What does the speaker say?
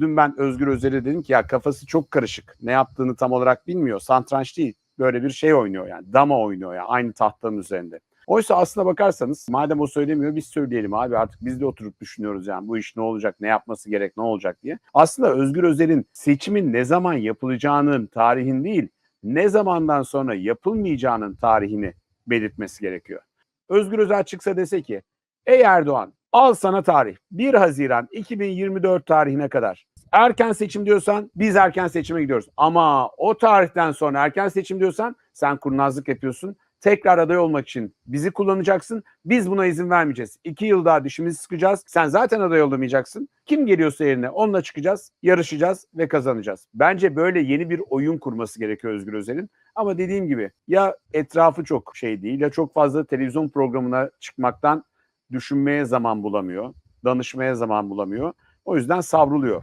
Dün ben Özgür Özel'e dedim ki ya kafası çok karışık. Ne yaptığını tam olarak bilmiyor. Santranç değil. Böyle bir şey oynuyor yani. Dama oynuyor yani aynı tahtanın üzerinde. Oysa aslına bakarsanız madem o söylemiyor biz söyleyelim abi artık biz de oturup düşünüyoruz yani bu iş ne olacak, ne yapması gerek, ne olacak diye. Aslında Özgür Özel'in seçimin ne zaman yapılacağının tarihin değil, ne zamandan sonra yapılmayacağının tarihini belirtmesi gerekiyor. Özgür Özel çıksa dese ki ey Erdoğan al sana tarih 1 Haziran 2024 tarihine kadar erken seçim diyorsan biz erken seçime gidiyoruz. Ama o tarihten sonra erken seçim diyorsan sen kurnazlık yapıyorsun. Tekrar aday olmak için bizi kullanacaksın. Biz buna izin vermeyeceğiz. İki yıl daha dişimizi sıkacağız. Sen zaten aday olamayacaksın. Kim geliyorsa yerine onunla çıkacağız, yarışacağız ve kazanacağız. Bence böyle yeni bir oyun kurması gerekiyor Özgür Özel'in. Ama dediğim gibi ya etrafı çok şey değil ya çok fazla televizyon programına çıkmaktan düşünmeye zaman bulamıyor. Danışmaya zaman bulamıyor. O yüzden savruluyor.